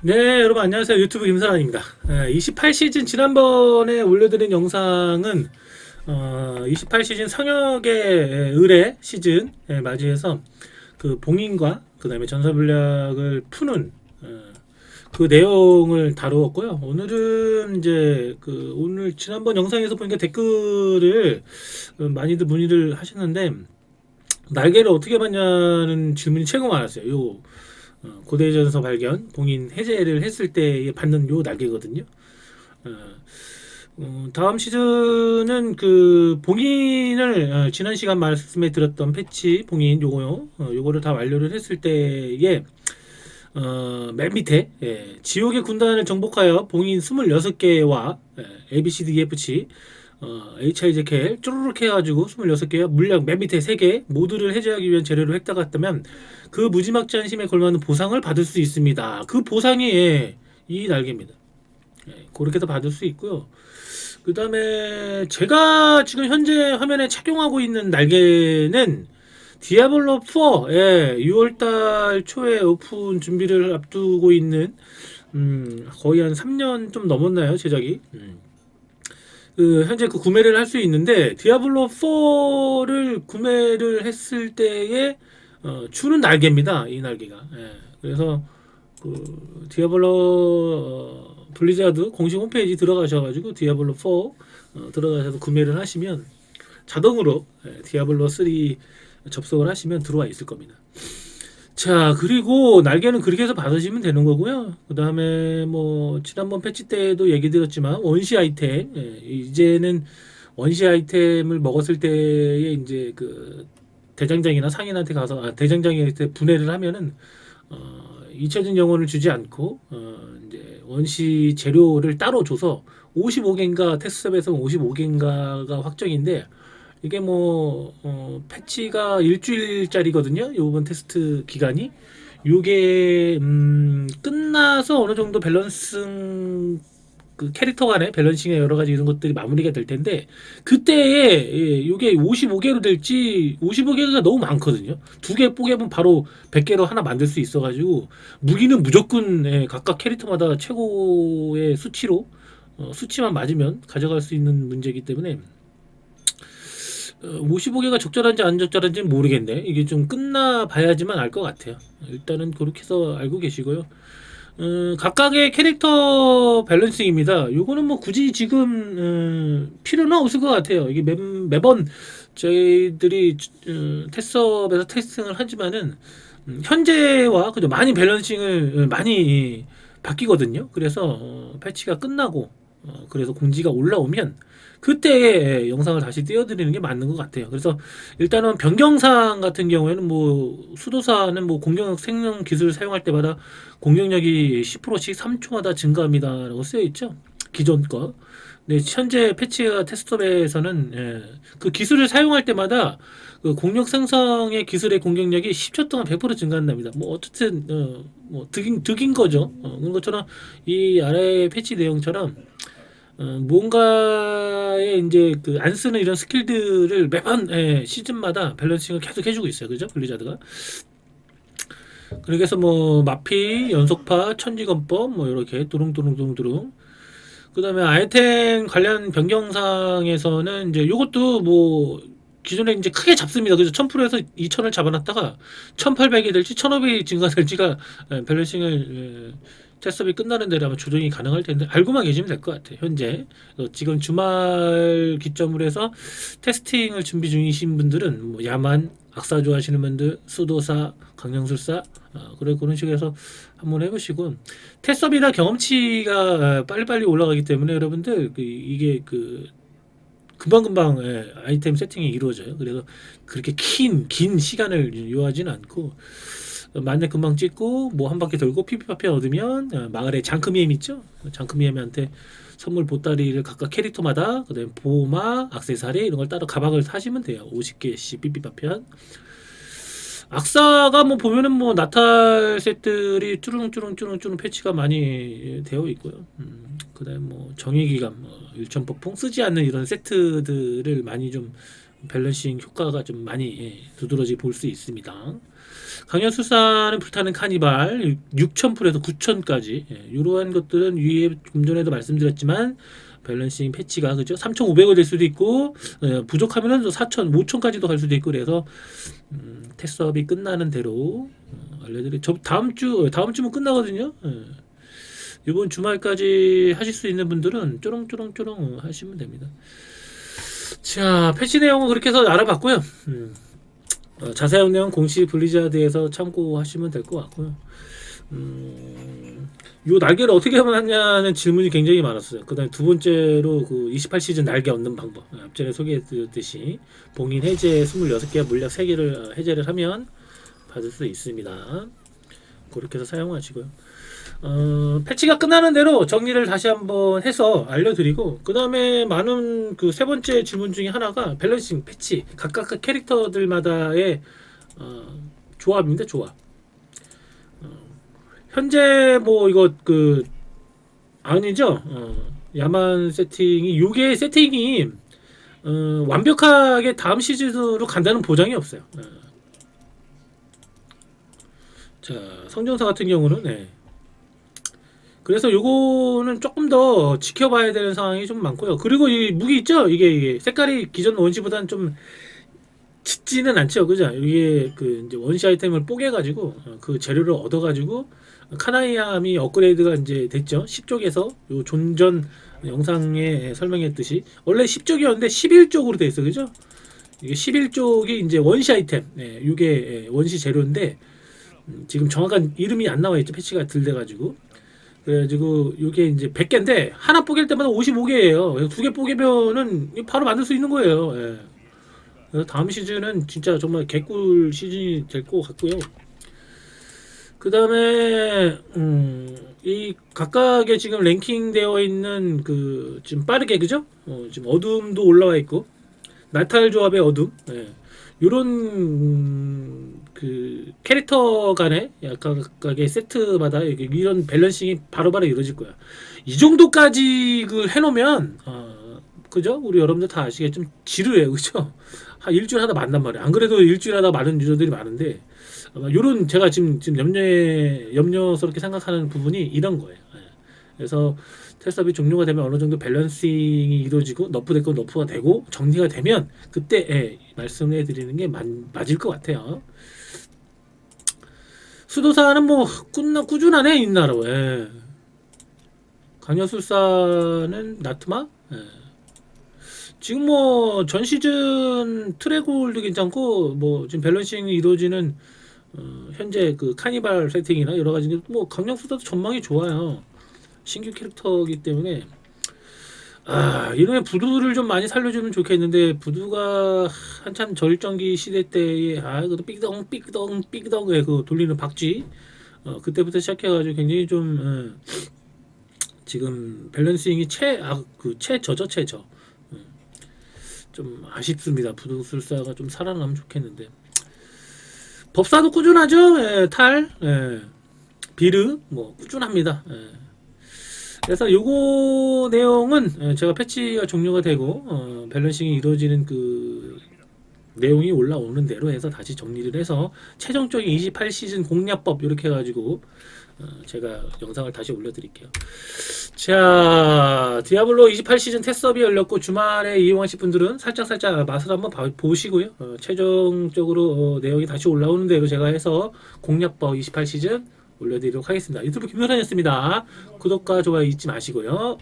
네, 여러분 안녕하세요. 유튜브 김사란입니다. 28시즌 지난번에 올려드린 영상은 어, 28시즌 성역의 의뢰 시즌 에 맞이해서 그 봉인과 그 다음에 전사불략을 푸는 어, 그 내용을 다루었고요. 오늘은 이제 그 오늘 지난번 영상에서 보니까 댓글을 어, 많이들 문의를 하셨는데 날개를 어떻게 봤냐는 질문이 최고 많았어요. 요 어, 고대전서 발견 봉인 해제를 했을 때 받는 요 날개거든요. 어, 어, 다음 시즌은 그 봉인을 어, 지난 시간 말씀에 들었던 패치 봉인 요거요. 어, 요거를 다 완료를 했을 때에 어, 맨 밑에 예, 지옥의 군단을 정복하여 봉인 26개와 예, ABCDEFG 어, HIJKL 쪼르륵 해가지고 26개와 물량 맨 밑에 3개 모두를 해제하기 위한 재료를 획득했다면 그 무지막지한 힘에 걸맞는 보상을 받을 수 있습니다. 그 보상이 예, 이 날개입니다. 예, 그렇게도 받을 수 있고요. 그 다음에 제가 지금 현재 화면에 착용하고 있는 날개는 디아블로 4, 예, 6월달 초에 오픈 준비를 앞두고 있는 음, 거의 한 3년 좀 넘었나요 제작이? 음. 그 현재 그 구매를 할 수 있는데 디아블로 4를 구매를 했을 때에 어, 주는 날개입니다. 이 날개가. 예. 그래서 그 디아블로 어, 블리자드 공식 홈페이지 들어가셔가지고 디아블로 4 어, 들어가셔서 구매를 하시면 자동으로 예, 디아블로 3 접속을 하시면 들어와 있을 겁니다. 자 그리고 날개는 그렇게 해서 받으시면 되는 거고요. 그 다음에 뭐 지난번 패치 때도 얘기 드렸지만 원시 아이템 예, 이제는 원시 아이템을 먹었을 때에 이제 그 대장장이나 상인한테 가서 아, 대장장이한테 분해를 하면은 어, 잊혀진 영혼을 주지 않고 어, 이제 원시 재료를 따로 줘서 55개인가 테스트업에서 55개인가가 확정인데 이게 뭐 어, 패치가 일주일짜리거든요. 요번 테스트 기간이 요게 음, 끝나서 어느 정도 밸런스 그 캐릭터 간의 밸런싱의 여러 가지 이런 것들이 마무리가 될 텐데 그때에 예, 요게 55개로 될지 55개가 너무 많거든요. 두 개 뽀개면 바로 100개로 하나 만들 수 있어 가지고 무기는 무조건 예, 각각 캐릭터마다 최고의 수치로 어, 수치만 맞으면 가져갈 수 있는 문제이기 때문에 어, 55개가 적절한지 안 적절한지 는 모르겠네. 이게 좀 끝나 봐야지만 알 것 같아요. 일단은 그렇게 해서 알고 계시고요. 음, 각각의 캐릭터 밸런싱입니다. 요거는 뭐 굳이 지금 음, 필요는 없을 것 같아요. 이게 매, 매번 저희들이 음, 테스트업에서 테스팅을 하지만은 음, 현재와 그죠 많이 밸런싱을 음, 많이 바뀌거든요. 그래서 어, 패치가 끝나고 어, 그래서 공지가 올라오면 그때 영상을 다시 띄워드리는 게 맞는 것 같아요. 그래서 일단은 변경사항 같은 경우에는 뭐 수도사는 뭐 공격 생명 기술을 사용할 때마다 공격력이 10%씩 3초마다 증가합니다라고 쓰여 있죠. 기존 거. 네, 현재 패치가 테스트업에서는 예, 그 기술을 사용할 때마다 그 공격 생성의 기술의 공격력이 10초 동안 100% 증가한답니다. 뭐 어쨌든 어, 뭐 득인 득인 거죠. 어, 그런 것처럼 이 아래 패치 내용처럼 어, 뭔가에 이제 그 안 쓰는 이런 스킬들을 매번 예, 시즌마다 밸런싱을 계속 해주고 있어요. 그죠? 블리자드가. 그래서 뭐 마피, 연속파, 천지건법 뭐 이렇게 두릉두릉두릉두릉. 그다음에 아이템 관련 변경상에서는 이제 요것도 뭐 기존에 이제 크게 잡습니다. 그래서 1000%에서 2000을 잡아놨다가 1800이 될지 1500이 증가될지가 예, 밸런싱을 예, 테스트업이 끝나는 아마 조정이 가능할 텐데 알고만 계시면 될 것 같아요. 현재 어, 지금 주말 기점으로 해서 테스팅을 준비 중이신 분들은 뭐 야만, 악사 좋아하시는 분들, 수도사, 강령술사 어, 그래 그런 식으로 해서 한번 해보시고 테스트업이나 경험치가 빨리빨리 올라가기 때문에 여러분들 그 이게 그 금방금방 예, 아이템 세팅이 이루어져요. 그래서 그렇게 긴, 긴 시간을 요하지는 않고 만렙 금방 찍고 뭐 한 바퀴 돌고 피피파피 얻으면 어, 마을에 장크미엠 있죠? 장크미엠한테 선물 보따리를 각각 캐릭터마다 그다음에 보호막, 악세사리 이런 걸 따로 가방을 사시면 돼요. 50개씩 삐삐파피한 악사가 뭐 보면은 뭐 나탈 셋들이 쭈릉쭈릉쭈릉쭈릉 패치가 많이 되어 있고요. 음, 그다음 뭐 정의기감, 뭐 일천폭풍 쓰지 않는 이런 세트들을 많이 좀 밸런싱 효과가 좀 많이 예, 두드러지 볼 수 있습니다. 강연술사는 불타는 카니발 6,000풀에서 9,000까지 예, 이러한 것들은 위에 좀 전에도 말씀드렸지만 밸런싱 패치가 그죠 3,500원 될 수도 있고 예, 부족하면은 4,000, 5,000까지도 갈 수도 있고 그래서 음, 테스트업이 끝나는 대로 어, 알려드리. 저 다음 주 다음 주면 끝나거든요. 예. 이번 주말까지 하실 수 있는 분들은 쪼롱쪼롱쪼롱 하시면 됩니다. 자, 패치 내용은 그렇게 해서 알아봤고요. 음, 어, 자세한 내용 공식 블리자드에서 참고하시면 될 것 같고요. 음, 요 날개를 어떻게 하냐는 질문이 굉장히 많았어요. 그 다음에 두 번째로 그 28시즌 날개 얻는 방법. 어, 앞전에 소개해드렸듯이 봉인 해제 26개, 물약 3개를 해제를 하면 받을 수 있습니다. 그렇게 해서 사용하시고요. 어, 패치가 끝나는 대로 정리를 다시 한번 해서 알려드리고 그 다음에 많은 그 세 번째 질문 중에 하나가 밸런싱 패치 각각 그 캐릭터들마다의 어, 조합인데 조합 어, 현재 뭐 이거 그 아니죠 어, 야만 세팅이 요게 세팅이 어, 완벽하게 다음 시즌으로 간다는 보장이 없어요 어. 자 성정사 같은 경우는 네. 그래서 요거는 조금 더 지켜봐야 되는 상황이 좀 많고요. 그리고 이 무기 있죠? 이게, 이게 색깔이 기존 원시보다는 좀 짙지는 않죠, 그죠? 이게 그 이제 원시 아이템을 뽀개가지고 어, 그 재료를 얻어가지고 카나이암이 업그레이드가 이제 됐죠. 10쪽에서 요 존전 영상에 설명했듯이 원래 10쪽이었는데 11쪽으로 돼 있어, 그죠? 이게 11쪽이 이제 원시 아이템, 예, 이게 예, 원시 재료인데 음, 지금 정확한 이름이 안 나와 있죠. 패치가 덜 돼가지고. 그래가지고 이게 이제 100개인데 하나 뽀갤 때마다 55개예요. 두 개 뽀개면은 바로 만들 수 있는 거예요. 예. 그래서 다음 시즌은 진짜 정말 개꿀 시즌이 될 것 같고요. 그 다음에 음, 이 각각의 지금 랭킹되어 있는 그 지금 빠르게 그죠? 어, 지금 어둠도 올라와 있고 나탈 조합의 어둠. 예. 요런 음, 그 캐릭터 간의 각각의 세트마다 이런 밸런싱이 바로바로 이루어질 거야. 이 정도까지 그 해놓으면 어, 그죠? 우리 여러분들 다 아시겠지만 지루해요, 그죠? 한 일주일 하다 만단 말이야. 안 그래도 일주일 하다 많은 유저들이 많은데 요런 제가 지금 지금 염려에 염려스럽게 생각하는 부분이 이런 거예요. 예. 그래서 테스트업이 종료가 되면 어느 정도 밸런싱이 이루어지고 너프 됐고 너프가 되고 정리가 되면 그때 예, 말씀해 드리는 게 맞, 맞을 것 같아요. 수도사는 뭐 꾸나, 꾸준하네 인나로. 예. 강여술사는 나트마. 예. 지금 뭐 전 시즌 트레골도 괜찮고 뭐 지금 밸런싱이 이루어지는 어, 현재 그 카니발 세팅이나 여러 가지 뭐 강력수사도 전망이 좋아요. 신규 캐릭터이기 때문에 아 이놈의 부두를 좀 많이 살려주면 좋겠는데 부두가 한참 절정기 시대 때에 아 그것도 삐그덩 삐그덩 삐그덩 그 돌리는 박쥐. 어, 그때부터 시작해가지고 굉장히 좀 어, 지금 밸런싱이 최아그 최저저 최저. 음, 좀 아쉽습니다. 부두 술사가 좀 살아나면 좋겠는데. 법사도 꾸준하죠? 예, 탈? 예, 비르? 뭐 꾸준합니다. 예. 그래서 요거 내용은 어, 제가 패치가 종료가 되고 어, 밸런싱이 이루어지는 그 내용이 올라오는 대로 해서 다시 정리를 해서 최종적인 28시즌 공략법 이렇게 해가지고 어, 제가 영상을 다시 올려드릴게요. 자, 디아블로 28시즌 테스트업이 열렸고 주말에 이용하실 분들은 살짝 살짝 맛을 한번 봐- 보시고요. 어, 최종적으로 어, 내용이 다시 올라오는 대로 제가 해서 공략법 28시즌 올려드리도록 하겠습니다. 유튜브 김현환이었습니다. 구독과 좋아요 잊지 마시고요.